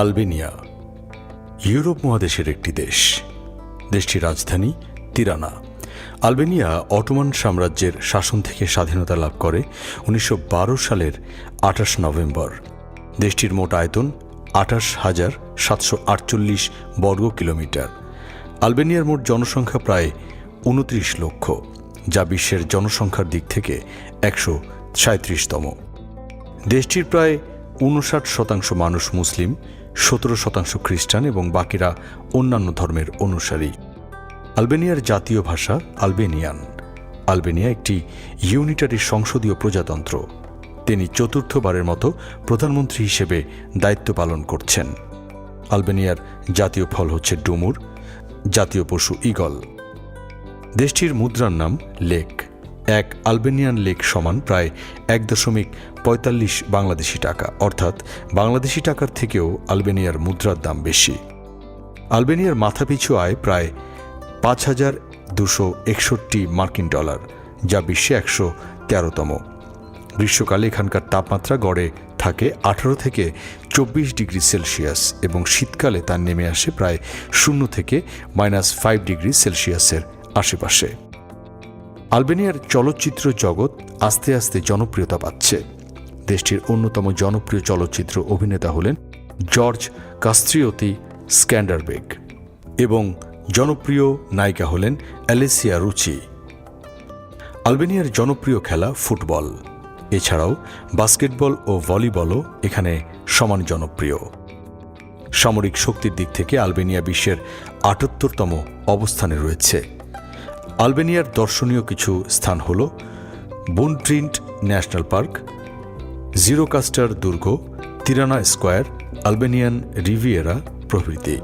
Albania, Europe মহাদেশের একটি দেশ। দেশটির রাজধানী তিরানা। আলবেনিয়া অটোমান সাম্রাজ্যের শাসন থেকে স্বাধীনতা লাভ করে উনিশশো বারো সালের আঠাশ নভেম্বর। দেশটির মোট আয়তন আঠাশ হাজার সাতশো আটচল্লিশ বর্গ কিলোমিটার। আলবেনিয়ার মোট জনসংখ্যা প্রায় উনত্রিশ লক্ষ, যা বিশ্বের জনসংখ্যার দিক থেকে একশো সাঁত্রিশতম। দেশটির প্রায় উনষাট শতাংশ মানুষ মুসলিম, সতেরো শতাংশ খ্রিস্টান এবং বাকিরা অন্যান্য ধর্মের অনুসারী। আলবেনিয়ার জাতীয় ভাষা আলবেনিয়ান। আলবেনিয়া একটি ইউনিটারি সংসদীয় প্রজাতন্ত্র। তিনি চতুর্থবারের মতো প্রধানমন্ত্রী হিসেবে দায়িত্ব পালন করছেন। আলবেনিয়ার জাতীয় ফল হচ্ছে ডুমুর, জাতীয় পশু ঈগল। দেশটির মুদ্রার নাম লেক। এক আলবেনিয়ান লেক সমান প্রায় এক দশমিক পঁয়তাল্লিশ বাংলাদেশি টাকা। অর্থাৎ বাংলাদেশি টাকার থেকেও আলবেনিয়ার মুদ্রার দাম বেশি। আলবেনিয়ার মাথাপিছু আয় প্রায় পাঁচ হাজার দুশো একষট্টি মার্কিন ডলার, যা বিশ্বে একশো তেরোতম। গ্রীষ্মকালে এখানকার তাপমাত্রা গড়ে থাকে আঠারো থেকে চব্বিশ ডিগ্রি সেলসিয়াস এবং শীতকালে তা নেমে আসে প্রায় শূন্য থেকে মাইনাস ফাইভ ডিগ্রি সেলসিয়াসের আশেপাশে। আলবেনিয়ার চলচ্চিত্র জগৎ আস্তে আস্তে জনপ্রিয়তা পাচ্ছে। দেশটির অন্যতম জনপ্রিয় চলচ্চিত্র অভিনেতা হলেন জর্জ কাস্ত্রিয়তি স্ক্যান্ডারবেগ এবং জনপ্রিয় নায়িকা হলেন অ্যালেসিয়া রুচি। আলবেনিয়ার জনপ্রিয় খেলা ফুটবল। এছাড়াও বাস্কেটবল ও ভলিবলও এখানে সমান জনপ্রিয়। সামরিক শক্তির দিক থেকে আলবেনিয়া বিশ্বের আটাত্তরতম অবস্থানে রয়েছে। আলবেনিয়ার দর্শনীয় কিছু স্থান হল বুনট্রিন্ট ন্যাশনাল পার্ক জিরোকাস্টার দুর্গ, তিরানা স্কোয়ার, আলবেনিয়ান রিভিয়েরা প্রভৃতি।